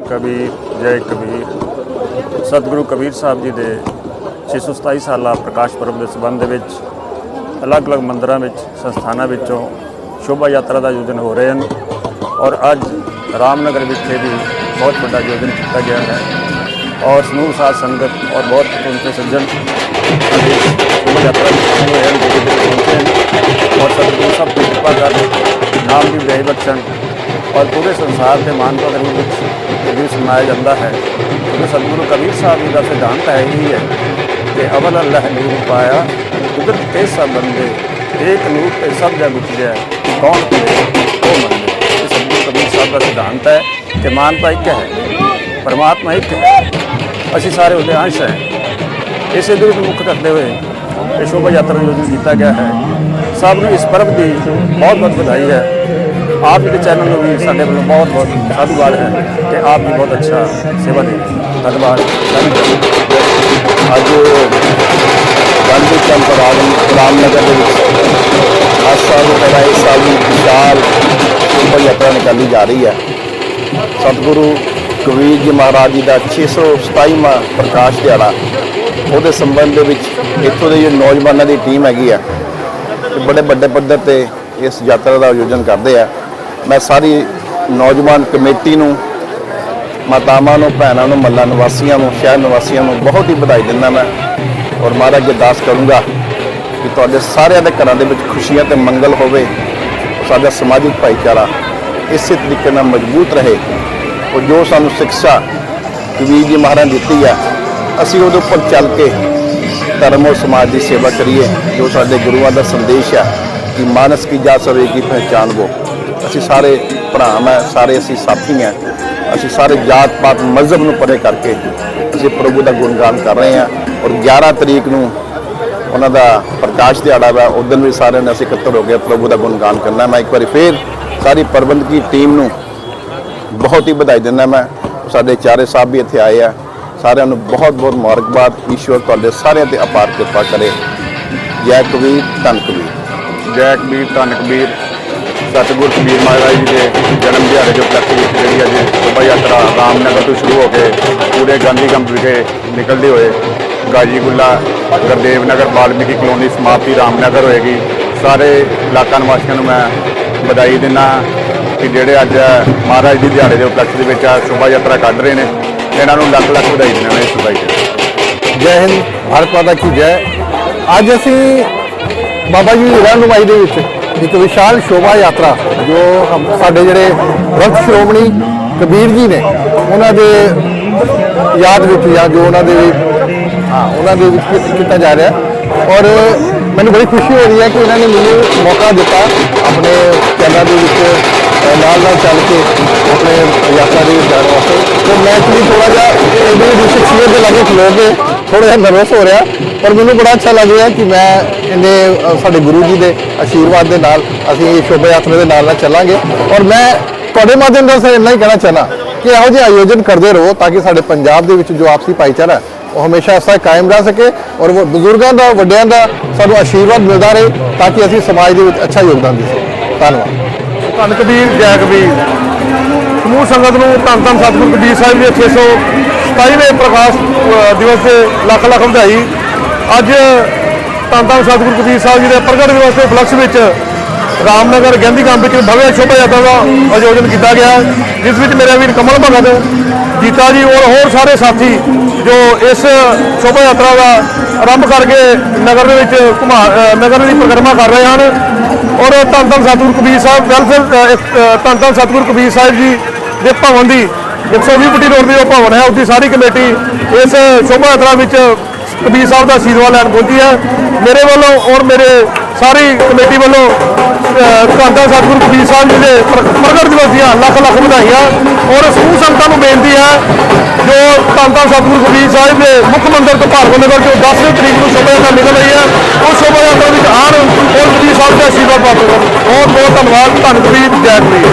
ਕਬੀਰ ਜੈ ਕਬੀਰ ਸਤਿਗੁਰੂ ਕਬੀਰ ਸਾਹਿਬ ਜੀ ਦੇ 627 ਸਾਲਾ ਪ੍ਰਕਾਸ਼ ਪਰਬ ਦੇ ਸੰਬੰਧ ਦੇ ਵਿੱਚ, ਅਲੱਗ-ਅਲੱਗ ਮੰਦਰਾਂ ਵਿੱਚ, ਸੰਸਥਾਨਾਂ ਵਿੱਚੋਂ ਸ਼ੋਭਾ ਯਾਤਰਾ ਦਾ ਆਯੋਜਨ ਹੋ ਰਹੇ ਹਨ ਔਰ ਅੱਜ ਰਾਮਨਗਰ ਵਿਖੇ ਵੀ ਬਹੁਤ ਵੱਡਾ ਆਯੋਜਨ ਕੀਤਾ ਗਿਆ ਹੈ ਔਰ ਸਮੂਹ ਸਾਧ ਸੰਗਤ ਔਰ ਬਹੁਤ ਪਤਵੰਤੇ ਸੱਜਣ ਸ਼ੋਭਾ ਯਾਤਰਾ ਵਿੱਚ ਸ਼ਾਮਿਲ ਹੋਏ ਹਨ, ਜਿਹੜੇ ਪਹੁੰਚੇ ਹਨ ਔਰ ਸਤਿਗੁਰੂ ਸਭ ਦੀ ਕਿਰਪਾ ਕਰ ਨਾਮ ਦੀ ਵਿਦਾਈ ਬਖਸ਼ਣ ਔਰ ਪੂਰੇ ਸੰਸਾਰ ਦੇ ਮਾਨਵਤਾ ਦੇ ਰੂਪ ਵਿੱਚ ਇਹ ਵੀ ਸੁਣਾਇਆ ਜਾਂਦਾ ਹੈ। ਕਿ ਸਤਿਗੁਰੂ ਕਬੀਰ ਸਾਹਿਬ ਜੀ ਦਾ ਸਿਧਾਂਤ ਹੈ ਹੀ ਹੈ ਕਿ ਅਵਲ ਅੱਲਾਹ ਨੂਰ ਪਾਇਆ, ਕੁਦਰਤ ਤੇ ਸਭ ਬੰਦੇ, ਏਕ ਨੂਰ ਤੇ ਸਭ ਜਗ ਉਪਜਿਆ ਕੌਣ ਕਰੇ? ਉਹ ਮੰਨੇ। ਇਹ ਸਤਿਗੁਰੂ ਕਬੀਰ ਸਾਹਿਬ ਦਾ ਸਿਧਾਂਤ ਹੈ ਕਿ ਮਾਨਤਾ ਇੱਕ ਹੈ, ਪਰਮਾਤਮਾ ਇੱਕ ਹੈ। ਅਸੀਂ ਸਾਰੇ ਉਹਦੇ ਅੰਸ਼ ਹੈ। ਇਸੇ ਦੇ ਵਿੱਚ ਮੁੱਖ ਰੱਖਦੇ ਹੋਏ ਇਹ ਸ਼ੋਭਾ ਯਾਤਰਾ ਦਾ ਆਯੋਜਨ ਕੀਤਾ ਗਿਆ ਹੈ, ਸਭ ਨੂੰ ਇਸ ਪਰਬ ਦੀ ਬਹੁਤ ਬਹੁਤ ਵਧਾਈ ਹੈ। ਆਪ ਜੀ ਦੇ ਚੈਨਲ ਨੂੰ ਵੀ ਸਾਡੇ ਵੱਲੋਂ ਬਹੁਤ ਬਹੁਤ ਸਾਧੂਵਾਦ ਹੈ ਕਿ ਆਪ ਜੀ ਬਹੁਤ ਅੱਛਾ ਸੇਵਾ ਦੇ ਰਹੇ ਧੰਨਵਾਦ। ਅੱਜ ਗਾਂਧੀ ਚੰਦ ਰਾਮ ਰਾਮਨਗਰ ਦੇ ਵਿੱਚ ਅੱਜ ਸਾਲ ਤੋਂ ਪਹਿਲਾਂ ਇਸ ਸਾਲ ਦੀ ਵਿਸ਼ਾਲ ਸ਼ੋਭਾ ਯਾਤਰਾ ਨਿਕਾਲੀ ਜਾ ਰਹੀ ਹੈ। ਸਤਿਗੁਰੂ ਕਬੀਰ ਜੀ ਮਹਾਰਾਜ ਜੀ ਦਾ 627ਵਾਂ ਪ੍ਰਕਾਸ਼ ਦਿਹਾੜਾ, ਉਹਦੇ ਸੰਬੰਧ ਦੇ ਵਿੱਚ ਇੱਥੋਂ ਦੇ ਜੋ ਨੌਜਵਾਨਾਂ ਦੀ ਟੀਮ ਹੈਗੀ ਆ ਬੜੇ ਵੱਡੇ ਪੱਧਰ ਤੇ ਇਸ ਯਾਤਰਾ ਦਾ ਆਯੋਜਨ ਕਰਦੇ ਆ। ਮੈਂ ਸਾਰੀ ਨੌਜਵਾਨ ਕਮੇਟੀ ਨੂੰ, ਮਾਤਾਵਾਂ ਨੂੰ, ਭੈਣਾਂ ਨੂੰ, ਮੱਲਾ ਨਿਵਾਸੀਆਂ ਨੂੰ, ਸ਼ਹਿਰ ਨਿਵਾਸੀਆਂ ਨੂੰ ਬਹੁਤ ਹੀ ਵਧਾਈ ਦਿੰਦਾ ਮੈਂ ਔਰ ਮਹਾਰਾਜ ਅਰਦਾਸ ਕਰੂੰਗਾ ਕਿ ਤੁਹਾਡੇ ਸਾਰਿਆਂ ਦੇ ਘਰਾਂ ਦੇ ਵਿੱਚ ਖੁਸ਼ੀਆਂ ਤੇ ਮੰਗਲ ਹੋਵੇ, ਸਾਡਾ ਸਮਾਜਿਕ ਭਾਈਚਾਰਾ ਇਸੇ ਤਰੀਕੇ ਨਾਲ ਮਜ਼ਬੂਤ ਰਹੇ ਔਰ ਜੋ ਸਾਨੂੰ ਸਿੱਖਿਆ ਕਬੀਰ ਜੀ ਮਹਾਰਾਜ ਦਿੱਤੀ ਆ, ਅਸੀਂ ਉਹਦੇ ਉੱਪਰ ਚੱਲ ਕੇ ਧਰਮ ਔਰ ਸਮਾਜ ਦੀ ਸੇਵਾ ਕਰੀਏ, ਜੋ ਸਾਡੇ ਗੁਰੂਆਂ ਦਾ ਸੰਦੇਸ਼ ਆ ਕਿ ਮਾਨਸ ਕੀ ਜਾ ਸਵੇ ਕੀ ਪਹਿਚਾਨ ਵੋ। ਅਸੀਂ ਸਾਰੇ ਭਰਾ, ਮੈਂ ਸਾਰੇ ਅਸੀਂ ਸਾਥੀ ਹਾਂ। ਅਸੀਂ ਸਾਰੇ ਜਾਤ ਪਾਤ ਮਜ਼ਹਬ ਨੂੰ ਪਰੇ ਕਰਕੇ ਅਸੀਂ ਪ੍ਰਭੂ ਦਾ ਗੁਣਗਾਨ ਕਰ ਰਹੇ ਹਾਂ। ਔਰ 11 ਤਰੀਕ ਨੂੰ ਉਹਨਾਂ ਦਾ ਪ੍ਰਕਾਸ਼ ਦਿਹਾੜਾ ਵਾ ਉਸ ਦਿਨ ਵੀ ਸਾਰਿਆਂ ਨੇ ਅਸੀਂ ਇਕੱਤਰ ਹੋ ਕੇ ਪ੍ਰਭੂ ਦਾ ਗੁਣਗਾਨ ਕਰਨਾ। ਮੈਂ ਇੱਕ ਵਾਰੀ ਫੇਰ ਸਾਰੀ ਪ੍ਰਬੰਧਕੀ ਟੀਮ ਨੂੰ ਬਹੁਤ ਹੀ ਵਧਾਈ ਦਿੰਦਾ ਮੈਂ। ਸਾਡੇ ਚਾਰੇ ਸਾਹਿਬ ਵੀ ਇੱਥੇ ਆਏ ਆ। ਸਾਰਿਆਂ ਨੂੰ ਬਹੁਤ ਬਹੁਤ ਮੁਬਾਰਕਬਾਦ। ਈਸ਼ਵਰ ਤੁਹਾਡੇ ਸਾਰਿਆਂ ਤੇ ਅਪਾਰ ਕਿਰਪਾ ਕਰੇ। ਜੈ ਕਬੀਰ, ਧੰਨ ਕਬੀਰ। ਜੈ ਕਬੀਰ, ਧੰਨ ਕਬੀਰ। ਸਤਿਗੁਰ ਕਬੀਰ ਮਹਾਰਾਜ ਜੀ ਦੇ ਜਨਮ ਦਿਹਾੜੇ ਦੇ ਉਪਲਕਸ਼ ਵਿੱਚ ਜਿਹੜੀ ਅੱਜ ਸ਼ੋਭਾ ਯਾਤਰਾ ਰਾਮਨਗਰ ਤੋਂ ਸ਼ੁਰੂ ਹੋ ਕੇ ਪੂਰੇ ਗਾਂਧੀ ਕੰਪ ਵਿਖੇ ਨਿਕਲਦੇ ਹੋਏ ਗਾਜੀ ਗੁੱਲਾ ਗੁਰਦੇਵ ਨਗਰ ਵਾਲਮੀਕੀ ਕਲੋਨੀ ਸਮਾਪਤੀ ਰਾਮਨਗਰ ਹੋਏਗੀ। ਸਾਰੇ ਇਲਾਕਾ ਨਿਵਾਸੀਆਂ ਨੂੰ ਮੈਂ ਵਧਾਈ ਦਿੰਦਾ ਕਿ ਜਿਹੜੇ ਅੱਜ ਮਹਾਰਾਜ ਦੀ ਦਿਹਾੜੇ ਦੇ ਉਪਲਕਸ਼ ਦੇ ਵਿੱਚ ਆ ਸ਼ੋਭਾ ਯਾਤਰਾ ਕੱਢ ਰਹੇ ਨੇ, ਇਹਨਾਂ ਨੂੰ ਲੱਖ ਲੱਖ ਵਧਾਈ ਦਿੰਦਾ ਮੈਂ ਇਸ ਵਧਾਈ ਤੇ ਜੈ ਹਿੰਦ, ਭਾਰਤ ਮਾਤਾ ਕੀ ਜੈ। ਅੱਜ ਅਸੀਂ ਬਾਬਾ ਜੀ ਦੀ ਰਹਿਨੁਮਾਈ ਦੇ ਵਿੱਚ ਇੱਕ ਵਿਸ਼ਾਲ ਸ਼ੋਭਾ ਯਾਤਰਾ ਜੋ ਸਾਡੇ ਜਿਹੜੇ ਵਕਤ ਸ਼੍ਰੋਮਣੀ ਕਬੀਰ ਜੀ ਨੇ ਉਹਨਾਂ ਦੇ ਯਾਦ ਵਿੱਚ ਜਾਂ ਜੋ ਉਹਨਾਂ ਦੇ ਹਾਂ, ਉਹਨਾਂ ਦੇ ਵਿੱਚ ਕੀਤਾ ਜਾ ਰਿਹਾ ਔਰ ਮੈਨੂੰ ਬੜੀ ਖੁਸ਼ੀ ਹੋ ਰਹੀ ਹੈ ਕਿ ਇਹਨਾਂ ਨੇ ਮੈਨੂੰ ਮੌਕਾ ਦਿੱਤਾ ਆਪਣੇ ਚੈਨਲ ਦੇ ਵਿੱਚ ਨਾਲ ਨਾਲ ਚੱਲ ਕੇ ਆਪਣੇ ਯਾਤਰਾ ਦੇ ਵਿੱਚ ਜਾਣ ਵਾਸਤੇ। ਤੇ ਮੈਂ ਐਕਚੁਅਲੀ ਥੋੜਾ ਜਿਹਾ ਇਹਦੇ ਵਿੱਚ ਸ਼ਖਸੀਅਤ ਦੇ ਲਾਗੇ ਖਲੋ ਕੇ ਥੋੜਾ ਜਿਹਾ ਨਰਵਸ ਹੋ ਰਿਹਾ। ਪਰ ਮੈਨੂੰ ਬੜਾ ਅੱਛਾ ਲੱਗ ਰਿਹਾ ਕਿ ਮੈਂ ਇਹਨੇ ਸਾਡੇ ਗੁਰੂ ਜੀ ਦੇ ਆਸ਼ੀਰਵਾਦ ਦੇ ਨਾਲ, ਅਸੀਂ ਇਹ ਸ਼ੋਭਾ ਯਾਤਰਾ ਦੇ ਨਾਲ ਨਾਲ ਚੱਲਾਂਗੇ। ਔਰ ਮੈਂ ਤੁਹਾਡੇ ਮਾਧਿਅਮ ਨਾਲ ਸਿਰ ਇੰਨਾ ਹੀ ਕਹਿਣਾ ਚਾਹਨਾ ਕਿ ਇਹੋ ਜਿਹੇ ਆਯੋਜਨ ਕਰਦੇ ਰਹੋ ਤਾਂ ਕਿ ਸਾਡੇ ਪੰਜਾਬ ਦੇ ਵਿੱਚ ਜੋ ਆਪਸੀ ਭਾਈਚਾਰਾ ਉਹ ਹਮੇਸ਼ਾ ਇਸ ਤਰ੍ਹਾਂ ਕਾਇਮ ਰਹਿ ਸਕੇ ਔਰ ਉਹ ਬਜ਼ੁਰਗਾਂ ਦਾ, ਵੱਡਿਆਂ ਦਾ ਸਾਨੂੰ ਆਸ਼ੀਰਵਾਦ ਮਿਲਦਾ ਰਹੇ ਤਾਂ ਕਿ ਅਸੀਂ ਸਮਾਜ ਦੇ ਵਿੱਚ ਅੱਛਾ ਯੋਗਦਾਨ ਦੇ ਸਕੀਏ। ਧੰਨਵਾਦ। ਧੰਨ ਕਬੀਰ, ਜੈ ਕਬੀਰ। ਸਮੂਹ ਸੰਗਤ ਨੂੰ ਧੰਨ ਧੰਨ ਸਤਿਗੁਰੂ ਕਬੀਰ ਸਾਹਿਬ ਦੇ 627ਵੇਂ ਪ੍ਰਕਾਸ਼ ਦਿਵਸ ਦੇ ਲੱਖ ਲੱਖ ਵਧਾਈ। ਅੱਜ ਧੰਨ ਧੰਨ ਸਤਿਗੁਰੂ ਕਬੀਰ ਸਾਹਿਬ ਜੀ ਦੇ ਪ੍ਰਗਟ ਦਿਵਸ ਦੇ ਉਪਲਕਸ਼ ਵਿੱਚ ਰਾਮਨਗਰ ਗਾਂਧੀ ਗਾਮ ਵਿੱਚ ਭਵਿਆ ਸ਼ੋਭਾ ਯਾਤਰਾ ਦਾ ਆਯੋਜਨ ਕੀਤਾ ਗਿਆ ਜਿਸ ਵਿੱਚ ਮੇਰੇ ਵੀਰ ਕਮਲ ਭਗਤ, ਜੀਤਾ ਜੀ ਔਰ ਹੋਰ ਸਾਰੇ ਸਾਥੀ ਜੋ ਇਸ ਸ਼ੋਭਾ ਯਾਤਰਾ ਦਾ ਆਰੰਭ ਕਰਕੇ ਨਗਰ ਦੇ ਵਿੱਚ ਘੁਮਾ ਨਗਰ ਦੀ ਪਰਿਕਰਮਾ ਕਰ ਰਹੇ ਹਨ। ਔਰ ਧੰਨ ਧੰਨ ਸਤਿਗੁਰੂ ਕਬੀਰ ਸਾਹਿਬ ਵੈਲਫੇਅਰ ਧੰਨ ਧੰਨ ਸਤਿਗੁਰੂ ਕਬੀਰ ਸਾਹਿਬ ਜੀ ਦੇ ਭਵਨ ਦੀ 120 ਫੁੱਟੀ ਰੋਡ ਦੀ ਉਹ ਭਵਨ ਹੈ, ਉਹਦੀ ਸਾਰੀ ਕਮੇਟੀ ਇਸ ਸ਼ੋਭਾ ਯਾਤਰਾ ਵਿੱਚ ਕਬੀਰ ਸਾਹਿਬ ਦਾ ਆਸ਼ੀਰਵਾਦ ਲੈਣ ਪਹੁੰਚੀ ਹੈ। ਮੇਰੇ ਵੱਲੋਂ ਔਰ ਮੇਰੇ ਸਾਰੀ ਕਮੇਟੀ ਵੱਲੋਂ ਅਹ, ਧੰਨ ਧੰਨ ਸਤਿਗੁਰੂ ਕਬੀਰ ਸਾਹਿਬ ਜੀ ਦੇ ਪ੍ਰਗਟ ਦਿਵਸ ਦੀਆਂ ਲੱਖ ਲੱਖ ਵਧਾਈਆਂ। ਔਰ ਸਮੂਹ ਸੰਗਤਾਂ ਨੂੰ ਬੇਨਤੀ ਹੈ ਜੋ ਧੰਨ ਧੰਨ ਸਤਿਗੁਰੂ ਕਬੀਰ ਸਾਹਿਬ ਦੇ ਮੁੱਖ ਮੰਦਰ ਤੋਂ ਭਾਰਤ ਨਗਰ ਤੋਂ 10ਵੇਂ ਤਰੀਕ ਨੂੰ ਸ਼ੋਭਾ ਯਾਤਰਾ ਨਿਕਲ ਰਹੀ ਹੈ। ਉਹ ਸ਼ੋਭਾ ਯਾਤਰਾ ਵਿੱਚ ਆਉਣ ਔਰ ਕਬੀਰ ਸਾਹਿਬ ਦੇ ਆਸ਼ੀਰਵਾਦ ਪ੍ਰਾਪਤ ਕਰਨ। ਬਹੁਤ ਬਹੁਤ ਧੰਨਵਾਦ। ਧੰਨ ਕਬੀਰ ਜੈ ਕਬੀਰ।